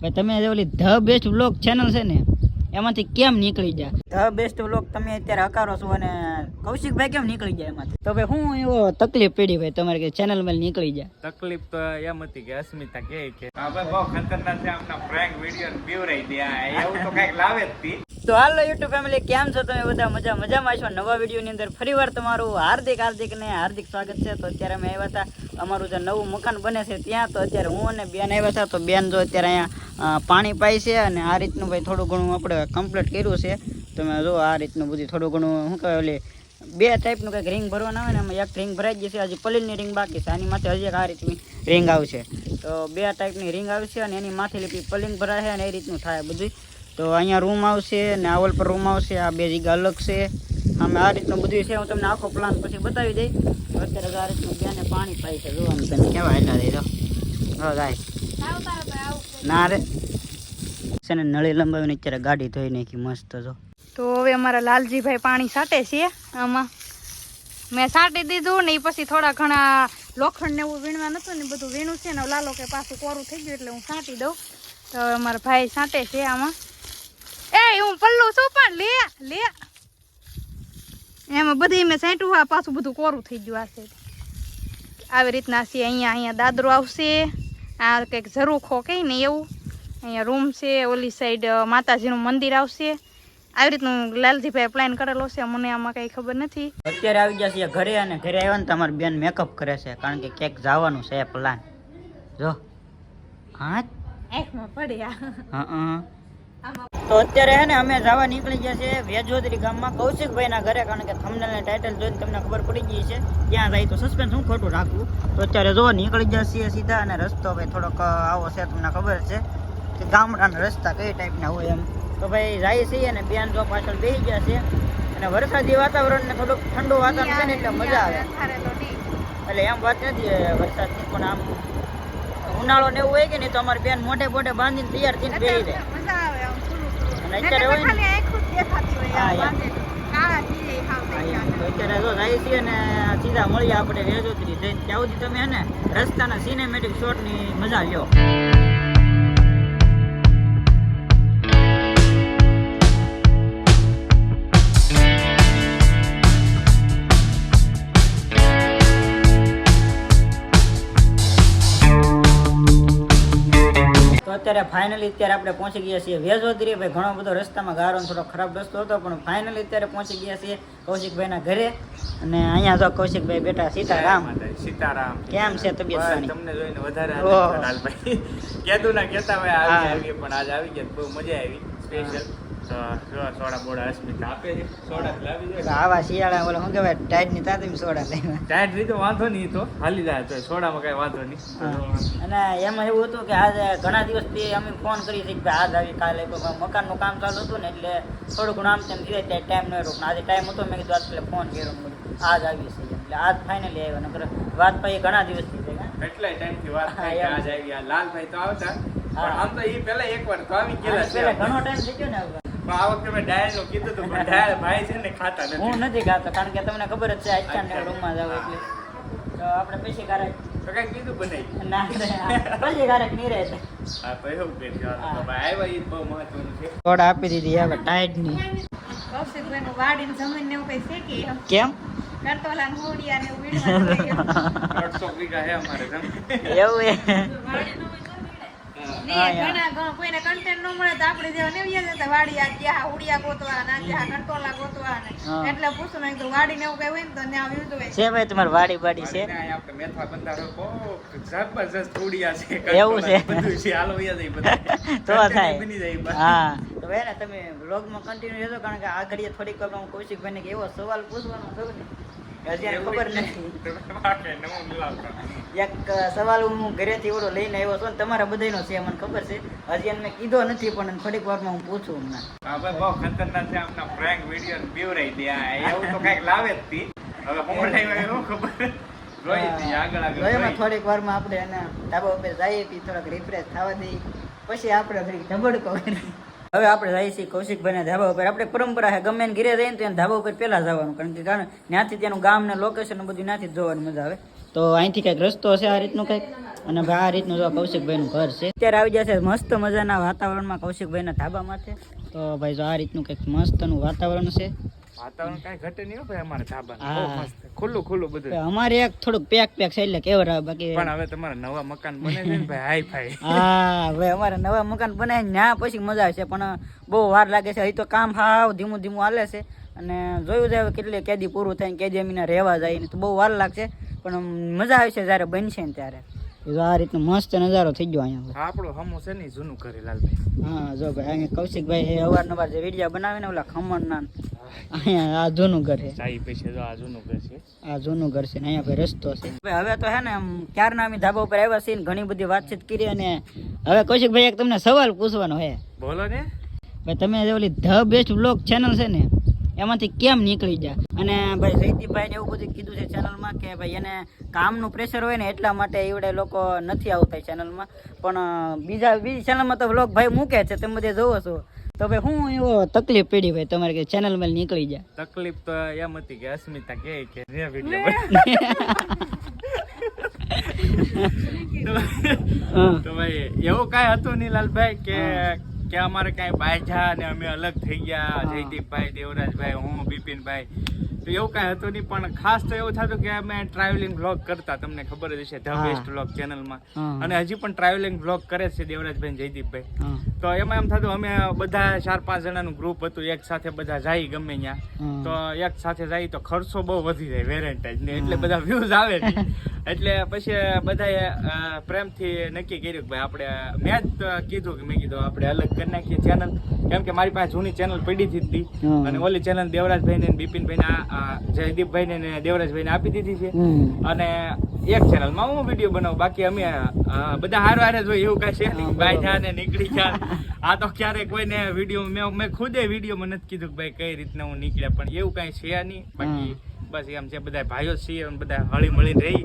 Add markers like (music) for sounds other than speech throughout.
ભાઈ, તમે ઓલી ધ બેસ્ટ વ્લોગ ચેનલ છે ને, એમાંથી કેમ નીકળી જાય ધ બેસ્ટ વ્લોગ તમે અત્યારે હકારો છો અને કૌશિકભાઈ કેમ નીકળી જાય એમાંથી? તો ભાઈ હું એવો તકલીફ પડી ભાઈ તમારે કે ચેનલમાં નીકળી જાય. તકલીફ તો એમ હતી કે અસ્મિતા કે કે આપણે બહુ ખતરનાક છે આપના પ્રેન્ક વિડિયો બીવરાઈ દે એવું તો કંઈક લાવે જ તી. તો હાલો યુટ્યુબ ફેમિલી કેમ છો તમે બધા? મજા મજામાં છો નવા વિડીયોની અંદર ફરીવાર તમારું હાર્દિક હાર્દિક ને હાર્દિક સ્વાગત છે. તો અત્યારે અમે આવ્યા હતા અમારું જે નવું મકાન બને છે ત્યાં. તો અત્યારે હું અને બેન આવ્યા હતા. તો બેન જો અત્યારે અહીંયા પાણી પાય છે અને આ રીતનું ભાઈ થોડું ઘણું આપણે કમ્પ્લીટ કર્યું છે. તમે જો આ રીતનું બધું થોડું ઘણું શું કહેવાય ઓલી બે ટાઈપનું કંઈક રિંગ ભરવાના આવે ને એમાં એક રિંગ ભરાઈ જશે હજી પલીલની રિંગ બાકી છે. આની માથે હજી એક આ રીતની રિંગ આવશે. તો બે ટાઈપની રિંગ આવશે અને એની માથે લીપી પલિંગ ભરાશે અને એ રીતનું થાય બધું તો અહીંયા રૂમ આવશે ને આવલ પર રૂમ આવશે આ બે જગ્યા અલગ છે. આમે આ રીતનું બધું છે. હું તમને આખો પ્લાન પછી બતાવી દઈ અત્યારે આ રીતનું બેને પાણી પાય છે. જોવાનું તમે કેવા એટલા દઈ દો હા ગાય. ના રે. છે ને નળી લંબાવીને અત્યારે ગાડી ધોઈ નાખી મસ્ત જો. તો હવે અમારા લાલજીભાઈ પાણી સાટે છે આમાં મેં સાટી દીધું ને એ પછી થોડા ઘણા લોખંડ ને એવું વીણવા નતું ને બધું વીણું છે ને લાલો કે પાછું કોરું થઈ ગયું એટલે હું સાટી દઉં. તો અમારા ભાઈ સાટે છે આમાં. એ, હું પલ્લું છું પણ લે લે. એમાં બધી મેં સાંટ્યું આ પાછું બધું કોરું થઈ ગયું આ આવી રીતના છે અહીંયા અહીંયા દાદરો આવશે. આ કંઈક ઝરૂખો કંઈ ને એવું. અહીંયા રૂમ છે, ઓલી સાઈડ માતાજીનું મંદિર આવશે. આવી રીતનું લાલજીભાઈ પ્લાન કરેલો છે મને આમાં કઈ ખબર નથી. અત્યારે આવી ગયા છીએ ઘરે અને ઘરે આવ્યા ને તમારી બેન મેકઅપ કરે છે કારણ કે ક્યાંક જવાનું છે પ્લાન જો. હા? આંખમાં પડ્યા. હા તો અત્યારે હે ને અમે જવા નીકળી ગયા છે વેજોદરી ગામમાં કૌશિકભાઈના ઘરે કારણ કે થંબનેલ ને ટાઇટલ જોઈને તમને ખબર પડી ગઈ છે. ત્યાં જાય તો સસ્પેન્સ હું ખોટું રાખવું તો અત્યારે જો નીકળી ગયા છીએ સીધા અને રસ્તો ભાઈ થોડોક આવો છે તમને ખબર છે કે ગામડાના રસ્તા કઈ ટાઈપના હોય એમ. તો ભાઈ જાય છીએ અને બેન જો પાછળ બેસી ગયા છે. અને વરસાદી વાતાવરણ ને થોડુંક ઠંડુ વાતાવરણ છે ને એટલે મજા આવે. એટલે એમ વાત નથી વરસાદની પણ આમ ઉનાળો ને એવું હોય કે નહીં તો અમારી બેન મોઢે મોઢે બાંધીને તૈયાર થઈને બેસી જાય. અને અત્યારે હોય ને અત્યારે જો જાય છે ને સીધા મળીએ આપણે રેજોતરી જઈને. ત્યાં સુધી તમે હે ને રસ્તાના સિનેમેટિક શોટની મજા લ્યો. અત્યારે ફાઇનલી અત્યારે આપણે પહોંચી ગયા છીએ વેજોદરી ભાઈ ઘણો બધો રસ્તામાં ગારો થોડો ખરાબ રસ્તો હતો પણ ફાઇનલી અત્યારે પહોંચી ગયા છીએ કૌશિકભાઈના ઘરે. અને અહીંયા જો કૌશિકભાઈ બેટા સીતારામ. સીતારામ. કેમ છે તબિયત તમને જોઈને વધારે લાલભાઈ કેતું ના કેતા ભાઈ આવી પણ આજ આવી ગયા બહુ મજા આવી. સ્પેશિયલ તો સોડા બોડા અસ્મિતા આપે છે. સોડા લાવી તો આવા શિયાળા ઓલા શું કહેવાય ટાઈટની તાતી સોડા લેવા. ટાઈટ રીતો વાંધો નહીં તો. હાલી જાય તો સોડામાં કઈ વાંધો નહીં. અને એમાં એવું હતું કે આજે ઘણા દિવસથી અમે ફોન કરી છે કે આજ આવી કાલે મકાનનું કામ ચાલુ હતું ને એટલે થોડું ઘણું આમ તેમ ધીરે ત્યાં ટાઈમ ન રોકને. આજે ટાઈમ હતો મેં કીધું આજ ફોન કર્યો આજ આવી છે એટલે આજ ફાઇનલી આવ્યો. નકર વાત પછી ઘણા દિવસથી કાં? એટલા ટાઈમથી વાત થઈ આજ આવી ગયા. લાલભાઈ તો આવતા. પણ આમ તો એ પેલા એકવાર તો આવી ગયેલા પહેલા ઘણો ટાઈમ થઈ ગયો ને આ વખતે મેં ડાયલનું કીધું હતું પણ ડાયલ ભાઈ છે ને ખાતા હું નથી ખાતો કારણ કે તમને ખબર જ છે આજકાલ ને રૂમમાં જાવ એટલે. તો આપણે પછી ક્યારેક તો કઈ કીધું બનાવી. ના પછી ક્યારેક નહીં રહે હા તો એવું કરી તો ભાઈ આવ્યા એ બહુ મહત્વનું છે. આપી દીધી હવે ટાઈટની. કૌશિકભાઈનું વાડીને જમીન ને એવું કઈ શેકી કેમ? કરતોલા હોડિયા ને એવું હા. ઘણા ઘણા કોઈને content ન મળે તો આપણે જેવા ને વ્યા જતા વાડિયા ક્યાં ઉડિયા ગોતવા ના જ્યાં કંટોલા ગોતવા ને એટલે પૂછું મેં કીધું વાડી ને એવું કઈ હોય ને તો ત્યાં વ્યૂ હોય. છે ભાઈ તમારી વાડી બાડી છે? અને અહીંયા આપણે મેથા બંધારો બહુ જબરજસ્ત ઉડિયા છે એવું છે? બધું છે હાલો વયા જાય બધા. (laughs) તો થાય. બની જાય હા. તો ભાઈ ને તમે વ્લોગમાં કન્ટિન્યુ રહેજો કારણ કે આ ઘડીએ થોડીક વાર હું કૌશિકભાઈને કે એવો સવાલ પૂછવાનો થયો ને એને ખબર નથી. વાકે નવું મિલાવતા. એક સવાલ હું ઘરેથી ઓલો લઈને આવ્યો છું તમારા બધાયનો છે મને ખબર છે. હજી મેં કીધો નથી પણ થોડીક વારમાં હું પૂછું હમણાં. બહુ ખતરનાક છે બીવરાઈ દે એવું તો કંઈક લાવે જ હવે હું ખબર એમાં જોઈ. થોડીક વારમાં આપણે એને ધાબા ઉપર જઈએ થોડાક રિફ્રેશ થવા દઈએ. પછી આપણે થોડીક ધબડકો કરી હવે આપણે જઈએ છીએ કૌશિકભાઈના ધાબા ઉપર. આપણે પરંપરા છે ગમે એને ઘીરે જઈએ તો એને ધાબા ઉપર પહેલા જવાનું. કારણ કે કારણ ત્યાંથી ત્યાંનું ગામ ને લોકેશન બધું ત્યાંથી જોવાની મજા આવે. તો અહીંથી કંઈક રસ્તો છે આ રીતનું કંઈક? અને ભાઈ આ રીતનું જો કૌશિકભાઈનું ઘર છે. અત્યારે આવી જશે મસ્ત મજાના વાતાવરણમાં કૌશિકભાઈના ધાબા છે તો ભાઈ જો આ રીતનું કંઈક મસ્તનું વાતાવરણ છે. વાતાવરણ કાંઈ ઘટે નહીં ભાઈ અમારે ધાબાનું. હા. બહુ મસ્ત. ખુલ્લું ખુલ્લું બધું અમારે એક થોડુંક પેક પેક છે એટલે કેવર આવે બાકી પણ હવે તમારા નવા મકાન બને છે ને ભાઈ હાઈ ફાઈ હા ભાઈ અમારે નવા મકાન બનાવીને ત્યાં પછી મજા આવશે પણ બહુ વાર લાગે છે અહીં તો કામ હાવ ધીમું ધીમું હાલે છે અને જોયું જાય કેટલી કેદી પૂરું થાય કેદી અમીને રહેવા જાય ને તો બહુ વાર લાગશે પણ મજા આવશે જ્યારે બનશે ને ત્યારે જો આ રીતનો મસ્ત નજારો થઈ ગયો અહીંયા આપણો હમો છે ને જૂનું ઘરે લાલભાઈ. હા જો ભાઈ અહીંયા કૌશિકભાઈ એ અવારનવાર જે વીડિયો બનાવે ને ઓલા ખમણના અહીંયા આ જૂનું ઘર છે. સાઈ પૈસે જો આ જૂનું ઘર છે. આ જૂનું ઘર છે ને અહીંયા ભાઈ રસ્તો છે. ભાઈ હવે તો હે ને આમ ક્યારના અમે ધાબા ઉપર આવ્યા છીએ ને ઘણી બધી વાતચીત કરી અને હવે કૌશિકભાઈ એક તમને સવાલ પૂછવાનો છે. બોલો ને. ભાઈ તમે ઓલી ધ બેસ્ટ બ્લોગ ચેનલ છે ને એમાંથી કેમ નીકળી જાય? અને ભાઈ જયદીપભાઈને એવું બધું કીધું છે ચેનલમાં કે ભાઈ એને કામનું પ્રેશર હોય ને એટલા માટે એવડે લોકો નથી આવતા ચેનલમાં પણ બીજા બીજી ચેનલમાં તો વ્લોગ ભાઈ મૂકે છે તમે બધે જોવો છો. તો ભાઈ હું એવો તકલીફ પડી ભાઈ તમારે કે ચેનલમાં નીકળી જાય? તકલીફ તો એમ હતી કે અસ્મિતા કે કે રે વિડિયો તો ભાઈ એવું કાંઈ હતું નહીં લાલભાઈ કે કે અમારે કાંઈ બાયજા અને અમે અલગ થઈ ગયા. જયદીપભાઈ દેવરાજભાઈ હું બિપિનભાઈ. તો એવું કાંઈ હતું નહીં પણ ખાસ તો એવું થતું કે અમે ટ્રાવેલિંગ બ્લોગ કરતા. તમને ખબર જ હશે ધ. બેસ્ટ બ્લોગ ચેનલમાં અને હજી પણ ટ્રાવેલિંગ બ્લોગ કરે છે દેવરાજભાઈ જયદીપભાઈ. તો એમાં એમ થતું અમે બધા ચાર પાંચ જણાનું ગ્રુપ હતું. એક સાથે બધા જાય ગમે ત્યાં. તો એક સાથે જાય તો ખર્ચો બહુ વધી જાય વેરેન્ટાઈજ ને એટલે બધા વ્યૂઝ આવે નહીં. એટલે પછી બધાએ પ્રેમથી નક્કી કર્યું કે ભાઈ આપણે મેં જ કીધું કે મેં કીધું આપણે અલગ કરી નાખીએ ચેનલ કેમ કે મારી પાસે જૂની ચેનલ પડી હતી. અને ઓલી ચેનલ દેવરાજભાઈ ને બિપિનભાઈને જયદીપભાઈ ને દેવરાજભાઈ ને આપી દીધી છે. અને એક ચેનલમાં હું વીડિયો બનાવું બાકી અમે બધા હાર હારે જોઈએ એવું કઈ છે નહીં. ભાઈ જા ને નીકળી જા આ તો ક્યારેક કોઈને વીડિયો મેં મેં ખુદે મને નથી કીધું કે ભાઈ કઈ રીતના હું નીકળ્યા પણ એવું કઈ છે નહીં. બાકી બસ એમ છે બધા ભાઈઓ છીએ બધા હળી મળીને રહી,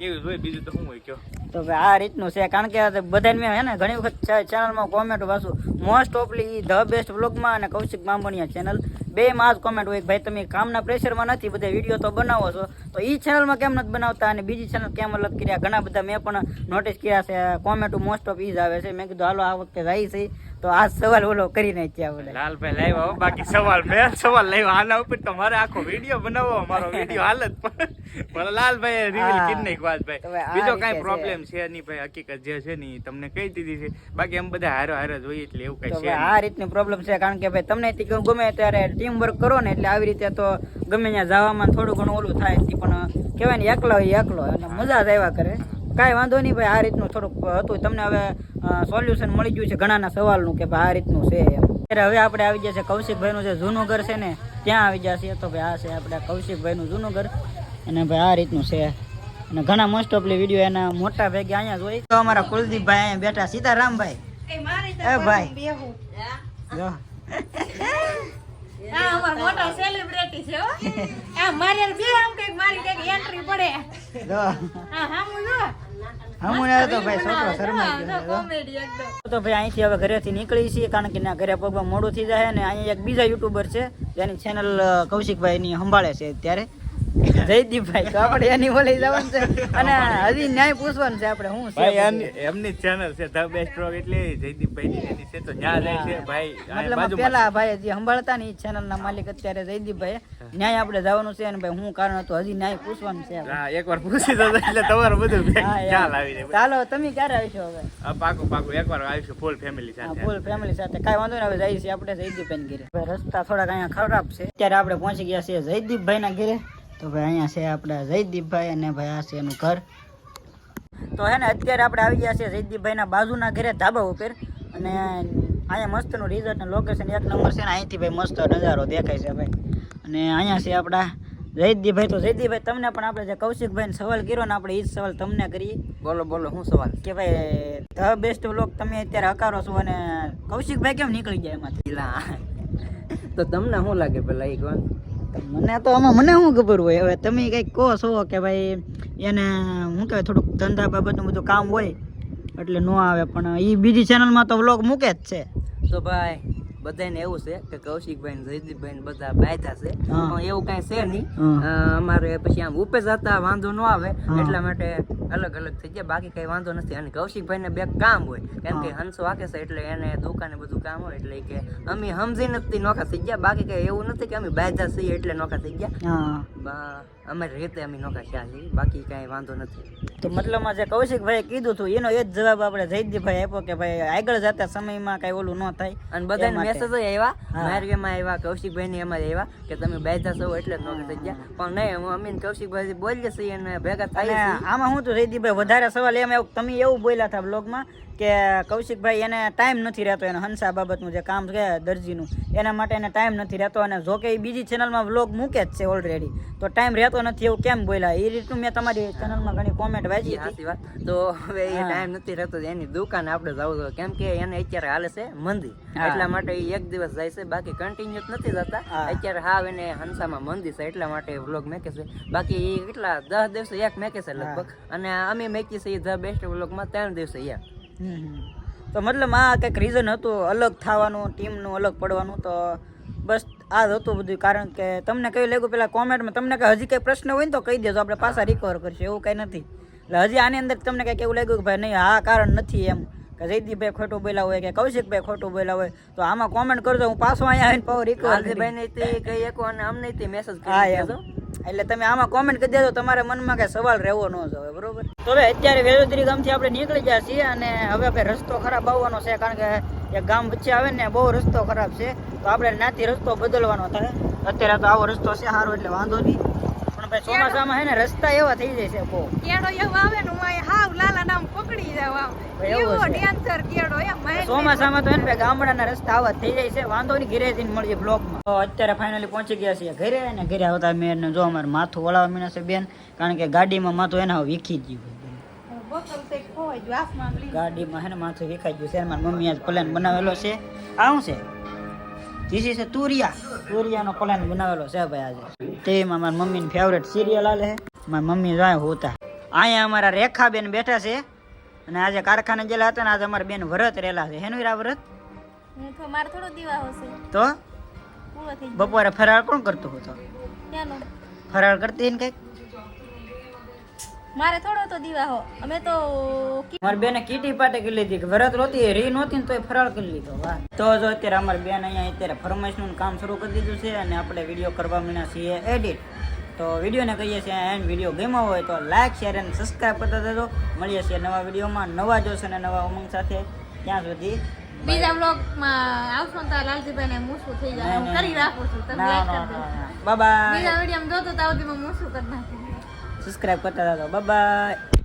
એવું હોય, બીજું તો શું હોય કયો? તો આ રીતનું છે, કારણ કે બધાને મેં હે ને ઘણી વખત ચેનલમાં કોમેન્ટ વાંચું મોસ્ટ ઓફલી ધ બેસ્ટ બ્લોગમાં અને કૌશિક બામણિયા ચેનલ બે માં જ કોમેન્ટ હોય કે ભાઈ તમે કામના પ્રેશરમાં નથી બધા વીડિયો તો બનાવો છો. તો એ ચેનલમાં કેમ નથી બનાવતા અને બીજી ચેનલ કેમ અલગ કર્યા? ઘણા બધા મેં પણ નોટિસ કર્યા છે કોમેન્ટ મોસ્ટ ઓફ ઈ આવે છે. મેં કીધું હાલો આ વખતે જાય છે. તો આ સવાલ ઓલો કરી નાખ્યા બોલે. લાલભાઈ લાવ્યા બાકી સવાલ બે સવાલ લાવ્યા. આના ઉપર તમારે મારે આખો વીડિયો બનાવો મારો વીડિયો હાલત જ પણ. લાલભાઈ રિવીલ. કરી નાખ્યું વાત ભાઈ. બીજો કઈ કાંઈ પ્રોબ્લેમ છે નહીં ભાઈ. હકીકત જે છે ને તમને કહી દીધી છે. બાકી એમ બધા હારો હારો જોઈએ એટલે એવું કઈ છે આ રીતની પ્રોબ્લેમ છે કારણ કે ભાઈ તમને ગમે ત્યારે ટીમ વર્ક કરો ને એટલે આવી રીતે તો ગમે ત્યાં જવામાં થોડું ઘણું ઓલું થાય છે પણ કહેવાય ને એકલો હોય એકલો એટલે મજા જ આવ્યા કરે. કાંઈ વાંધો નહીં ભાઈ આ રીતનું થોડુંક હતું. તમને હવે સોલ્યુશન મળી ગયું છે ઘણાના સવાલનું કે ભાઈ આ રીતનું છે એમ. ત્યારે હવે આપણે આવી ગયા છે કૌશિકભાઈનું જે જૂનું ઘર છે ને ત્યાં આવી ગયા છે તો ભાઈ આ છે આપણે કૌશિકભાઈનું જૂનું ઘર અને ભાઈ આ રીતનું છે. અને ઘણા મોસ્ટ ઓફલી વીડિયો એના મોટા ભેગે અહીંયા જોઈ. તો અમારા કુલદીપભાઈ અહીંયા બેઠા. સીતારામભાઈ. એ ભાઈ. જો. આ અમાર મોટા સેલિબ્રિટી છે હો. આ મારી બે આમ કંઈક મારી કંઈક એન્ટ્રી પડે. જો. આ હામું જો. તો ભાઈ છોકરો શરમાઈ તો ભાઈ અહીંથી હવે ઘરેથી નીકળી છીએ કારણ કે ના ઘરે પગમાં મોડું થઈ જાય ને અહીંયા એક બીજા યુટ્યુબર છે જેની ચેનલ કૌશિકભાઈ ની સંભાળે છે અત્યારે. જયદીપભાઈ તો આપણે એની બોલે જવાનું છે. અને હજી ન્યાય પૂછવાનું છે આપણે હું ભાઈ એમની ચેનલ છે ધ બેસ્ટ રોગ એટલે જયદીપભાઈ એની છે તો ન્યા જાય છે. ભાઈ મતલબ પેલા ભાઈ જે સંભાળતા ની ચેનલ ના માલિક અત્યારે જયદીપભાઈ ન્યાય આપણે જવાનું છે અને ભાઈ હું કારણ હતું હજી ન્યાય પૂછવાનું છે. હા એકવાર પૂછી દો એટલે તમારું બધું ખ્યાલ આવી જાય. ચાલો તમે ક્યારે આવીશો હવે? પાકું પાકું એકવાર આવીશું ફૂલ ફેમિલી સાથે. ફૂલ ફેમિલી સાથે. કઈ વાંધો નહીં હવે જઈશું આપણે જયદીપભાઈ ઘરે. રસ્તા થોડાક અહીંયા ખરાબ છે. અત્યારે આપણે પહોંચી ગયા છીએ જયદીપભાઈ ના ઘરે. તો ભાઈ અહીંયા છે આપણા જયદીપભાઈ અને ભાઈ આ છે એનું ઘર. તો હે ને અત્યારે આપણે આવી ગયા છીએ જયદીપભાઈના બાજુના ઘરે ધાબા ઉપર. અને અહીંયા મસ્તનું રિઝલ્ટ અને લોકેશન એક નંબર છે ને અહીંથી ભાઈ મસ્ત નજારો દેખાય છે ભાઈ. અને અહીંયા છે આપણા જયદીપભાઈ. તો જયદીપભાઈ તમને પણ આપણે જે કૌશિકભાઈને સવાલ કર્યો ને આપણે એ જ સવાલ તમને કરીએ. બોલો બોલો શું સવાલ? કે ભાઈ ધ બેસ્ટ વ્લોગ તમે અત્યારે હકારો છો અને કૌશિકભાઈ કેમ નીકળી ગયા એમાંથી? તો તમને શું લાગે પેલા એક વાત? મને તો આમાં મને શું ખબર હોય? હવે તમે કંઈક કહો છો કે ભાઈ એને શું કહેવાય થોડુંક ધંધા બાબતનું બધું કામ હોય એટલે ન આવે પણ એ બીજી ચેનલમાં તો વ્લોગ મૂકે જ છે. તો ભાઈ બધાને એવું છે કે કૌશિકભાઈ જયદીપભાઈ બધા બાયધા છે. પણ એવું કાંઈ છે નહીં. અમારે પછી આમ ઉપે જતા વાંધો ન આવે. એટલા માટે અલગ અલગ થઈ ગયા. બાકી કઈ વાંધો નથી. અને કૌશિકભાઈને બે કામ હોય. કેમ કે. હંસો વાકે છે એટલે એને દુકાને બધું કામ હોય. એટલે કે અમે સમજી નથી નોખા થઈ ગયા. બાકી કઈ એવું નથી કે અમે બાયધા છીએ એટલે નોખા થઈ ગયા. અમારી રીતે અમે નોખા થયા છીએ. બાકી કઈ વાંધો નથી. તો મતલબમાં જે કૌશિકભાઈ કીધું હતું એનો એ જ જવાબ આપણે જયદીભાઈ આપ્યો કે ભાઈ આગળ જતા સમયમાં કઈ ઓલું ન થાય. અને બધા મેસેજ આવ્યા. માર્ગમાં આવ્યા કૌશિકભાઈ ને એમાં આવ્યા કે તમે બાયધા છો એટલે જ નોખા થઈ ગયા. પણ નહીં હું અમીન કૌશિકભાઈ બોલીએ છીએ અને ભેગા થાય આમાં હું તો જયદીપભાઈ વધારે સવાલ એમ તમે એવું બોલ્યા હતા બ્લોગમાં કે કૌશિકભાઈ એને ટાઈમ નથી રહેતો એને હંસા બાબતનું જે કામ છે દરજીનું એના માટે એને ટાઈમ નથી રહેતો અને જો કે એ બીજી ચેનલમાં વ્લોગ મૂકે જ છે ઓલરેડી તો ટાઈમ રહેતો નથી એવું કેમ બોલ્યા? એ રીતનું મેં તમારી ચેનલમાં ઘણી કોમેન્ટ વાંચી હતી. વાત. તો હવે એ ટાઈમ નથી રહેતો એની દુકાન આપણે જવું જોઈએ કેમ કે એને અત્યારે હાલે છે મંદી. એટલા માટે એ એક દિવસ જાય છે. બાકી કન્ટિન્યુ નથી જતા. અત્યારે હાવ એને હંસામાં મંદી છે એટલા માટે વ્લોગ મેકે છે. બાકી એ કેટલા દસ દિવસે એક મેકે છે લગભગ. અને અમે મેકી છે ધ બેસ્ટ વ્લોગમાં ત્રણ દિવસે એક. તો મતલબ આ કંઈક રીઝન હતું અલગ થવાનું ટીમનું અલગ પડવાનું તો બસ આ જ હતું બધું. કારણ કે તમને કયું લાગ્યું પેલા કોમેન્ટમાં? તમને કઈ હજી કઈ પ્રશ્ન હોય ને તો કહી દેજો. આપણે પાછા રિકવર કરશું. એવું કઈ નથી. એટલે હજી આની અંદર તમને કંઈક એવું લાગ્યું કે ભાઈ નહીં આ કારણ નથી એમ. કે જયદીપભાઈ ખોટું બોલ્યા હોય કે કૌશિકભાઈ ખોટું બોલ્યા હોય તો આમાં કોમેન્ટ કરજો. હું પાછો અહીંયા આવીને પાવ રિકવર લાલજીભાઈ ને તે કઈ એક અમને મેસેજ હા એમ. એટલે તમે આમાં કોમેન્ટ કરી દેજો, તમારા મનમાં કઈ સવાલ રહેવો ન જોઈએ બરોબર? તો હવે અત્યારે વેલોદરી ગામથી આપણે નીકળી ગયા છીએ અને હવે આપણે રસ્તો ખરાબ આવવાનો છે, કારણ કે એક ગામ વચ્ચે આવે ને બહુ રસ્તો ખરાબ છે. તો આપણે નાથી રસ્તો બદલવાનો થાય. અત્યારે તો આવો રસ્તો છે સારો, એટલે વાંધો નહીં. પણ ભાઈ ચોમાસામાં હે ને રસ્તા એવા થઈ જાય છે બહુ. કેડો એવો આવે ને હું હાવ લાલા નામ પકડી જાવ આમ. એવો ડેન્સર કેડો એમ ચોમાસામાં તો એને ભાઈ ગામડાના રસ્તા આવા થઈ જાય છે. વાંધો નહીં ઘરે જઈને મળીએ બ્લોકમાં તો અત્યારે ફાઇનલી પહોંચી ગયા છીએ ઘરે અને ઘરે આવતા મેં જો અમારે માથું વળાવવા મીના છે બેન કારણ કે ગાડીમાં માથું એના વીખી ગયું ગાડીમાં હે ને માથું વિખાઈ ગયું છે. મારી મમ્મી આજ પ્લાન બનાવેલો છે. આવું છે? જીસી છે તુરિયા. તુરિયાનો પ્લાન બનાવેલો છે ભાઈ આજે. તેમાં મારી મમ્મીની ફેવરેટ સિરિયલ આલે છે. મારી મમ્મી જાય હોતા. અહીંયા અમારા રેખાબેન બેઠા છે. અને આજે કારખાને ગયેલા હતા ને આજે અમારા બેન વ્રત રહેલા છે. હેનું રા વ્રત? તો મારે થોડો દીવા હશે. તો? બપોરે ફરાળ કોણ કરતો હતો? ફરાળ કરતી ને કંઈક? મારે થોડો તો દીવાહો અમે તો મારી બેને કીટી પાટે કરી લીધી કે વરત રોતી રી નહોતી ને તોય ફરાળ કરી લીધો. વાહ. તો જો અત્યારે અમારી બેન અહીંયા અત્યારે ફરમાઈશનું કામ શરૂ કરી દીધું છે અને આપણે વીડિયો કરવા માંડ્યા છીએ એડિટ તો વિડીયોને કહીએ છીએ એન્ડ વીડિયો ગમ્યો હોય તો લાઈક શેર અને સબસ્ક્રાઈબ કરતા દેજો મળીએ છીએ નવા વિડીયોમાં. નવા જોશ અને નવા ઉમંગ સાથે. ત્યાં સુધી બીજા બ્લોગમાં આવશો તો લાલજીભાઈ ને મૂસું થઈ જાય. હું કરી રાખું છું. તમે બાય બીજા વીડિયો જોતો તો આવતી મૂસું કરી નાખું સબસ્ક્રાઈબ કરતા દેજો બાય બાય